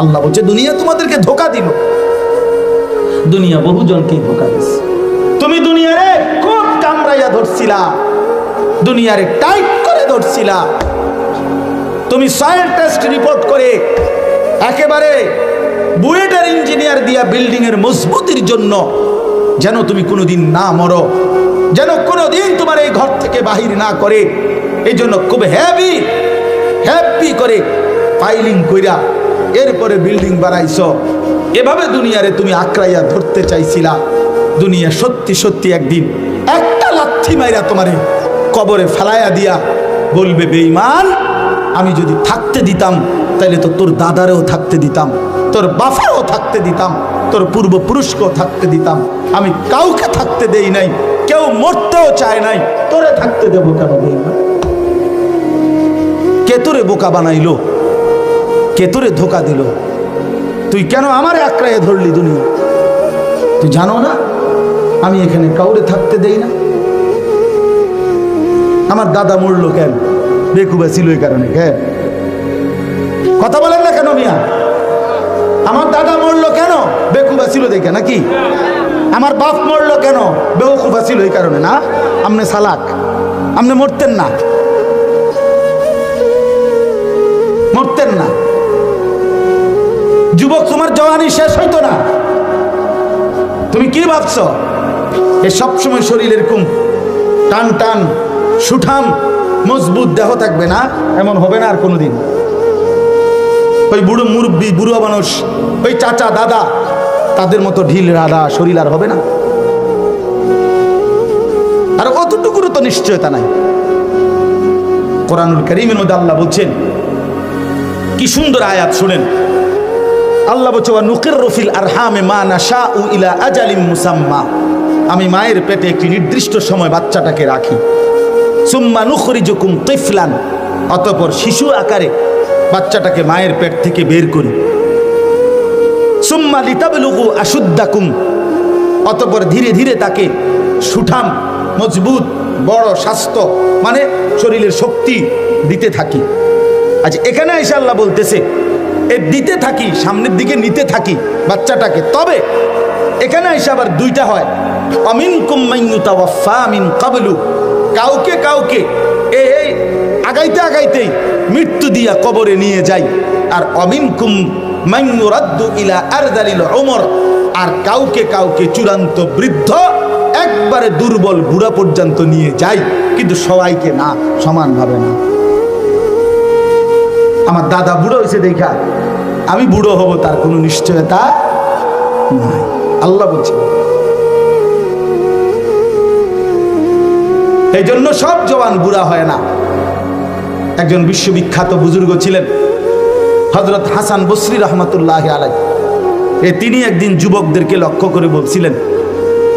আল্লাহ বলছে দুনিয়া তোমাদেরকে ধোকা দিল। দুনিয়া বহুজনকে ধোকা দিচ্ছে তুমি দুনিয়ারে খুব কামড়াইয়া ধরছিলা দুনিয়ারে টাইট করে ধরছিলা। তুমি সয়েল টেস্ট রিপোর্ট করে একেবারে বুয়েটার ইঞ্জিনিয়ার দিয়া বিল্ডিং এর মজবুতির জন্য যেন তুমি কোনোদিন না মরো যেন কোনোদিন তোমার এই ঘর থেকে বাহির না করে এই জন্য খুব হ্যাভি হ্যাপি করে ফাইলিং কইরা এরপরে বিল্ডিং বানাইছো। এভাবে দুনিয়ারে তুমি আঁকড়াইয়া ধরতে চাইছিলা। দুনিয়া সত্যি সত্যি একদিন একটা লাথি মাইরা তোমারে কবরে ফেলাইয়া দিয়া বলবে বেইমান আমি যদি থাকতে দিতাম তাহলে তো তোর দাদারেও থাকতে দিতাম, তোর বাফাও থাকতে দিতাম, তোর পূর্বপুরুষকেও থাকতে দিতাম। আমি কাউকে থাকতে দেই নাই, কেউ মরতেও চায় নাই। তোরে থাকতে দেবো কেন, বেঈমান? কে তোরে বোকা বানাইলো? কে তোরে ধোকা দিল? তুই কেন আমার আঁকড়াইয়ে ধরলি দুনিয়া? তুই জানো না, আমি এখানে কাউরে থাকতে দেই না? আমার দাদা মরলো কেন? বেকুবা ছিল এই কারণে কেন কথা বলেন না কেন মিয়া? আমার দাদা মরলো কেন? বেকুবা ছিল দেখে নাকি? আমার বাপ মরলো কেন? বেকুবা ছিল এই কারণে না? আমনে সালাক, আমনে মরতেন না। মরতেন না। যুবক, তোমার জওয়ানি শেষ হইতো না। তুমি কি ভাবছ? এ সবসময় শরীর এরকম টান টান, সুঠাম, মজবুত দেহ থাকবে না, এমন হবে না আর কোনোদিন। ওই বুড়ো মুরব্বী, বুড়ো মানুষ, ওই চাচা, দাদা, তাদের মতো ঢিল রাধা শরীর আর হবে না। আর অতটুকুরও তো নিশ্চয়তা নাই। কোরআনুল করিমের মধ্যে আল্লাহ বলছেন, কি সুন্দর আয়াত শুনেন। আল্লাহ বলছে নুকির রফিল আরহামে মা নাশা উ ইলা আজালিম মুসাম্মা। আমি মায়ের পেটে একটি নির্দিষ্ট সময় বাচ্চাটাকে রাখি। সুম্মা নুখরিজুকুম তিফলান অতঃপর শিশু আকারে বাচ্চাটাকে মায়ের পেট থেকে বের করি। সুম্মা লিতাবলুগু আশুদ্দাকুম, অতঃপর ধীরে ধীরে তাকে সুঠাম, মজবুত, বড় স্বাস্থ্য মানে শরীরের শক্তি দিতে থাকি। আজ এখানে আল্লাহ বলতেছে এ দিতে থাকি, সামনের দিকে নিতে থাকি বাচ্চাটাকে। তবে এখানে এসে আবার দুইটা হয়। অমিন কুম্মাইয়ুতাওয়াফা মিন কাবলু। কাউকে কাউকে এই আগাইতে আগাইতেই মৃত্যু দিয়া কবরে নিয়ে যাই। আর অমিন কুম মাইয়ুরাদ্দু ইলা আরদালিল ওমর আর কাউকে কাউকে চূড়ান্ত বৃদ্ধ একবারে দুর্বল বুড়া পর্যন্ত নিয়ে যাই। কিন্তু সবাইকে না, সমানভাবে না। আমার দাদা বুড়ো হয়েছে দেখা, আমি বুড়ো হব তার কোনো নিশ্চয়তা নাই। আল্লাহ বলছে। এই জন্য সব জওয়ান বুড়া হয় না। একজন বিশ্ববিখ্যাত বুজুর্গ ছিলেন হজরত হাসান বসরি রহমতুল্লাহ আলাই এ তিনি একদিন যুবকদেরকে লক্ষ্য করে বলছিলেন,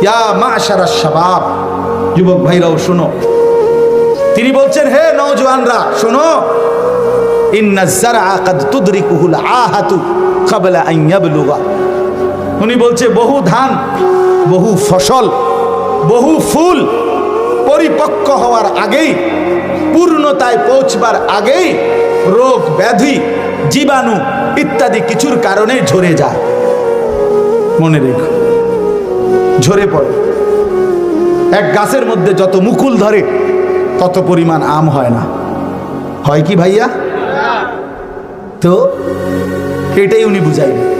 ইয়া মা সারা শাবাব, যুবক ভাইরাও শোনো। তিনি বলছেন, হে নওজওয়ানরা শোনো উনি বলছে, বহু ধান, বহু ফসল, বহু ফুল পরিপক্ক হওয়ার আগেই, পূর্ণতায় পৌঁছবার আগেই রোগ, ব্যাধি, জীবাণু ইত্যাদি কিছুর কারণে ঝরে যায়। মনে রেখো, ঝরে পড়ে। এক গাছের মধ্যে যত মুকুল ধরে, তত পরিমাণ আম হয় না। হয় কি ভাইয়া? তো এটাই উনি বুঝাইলেন।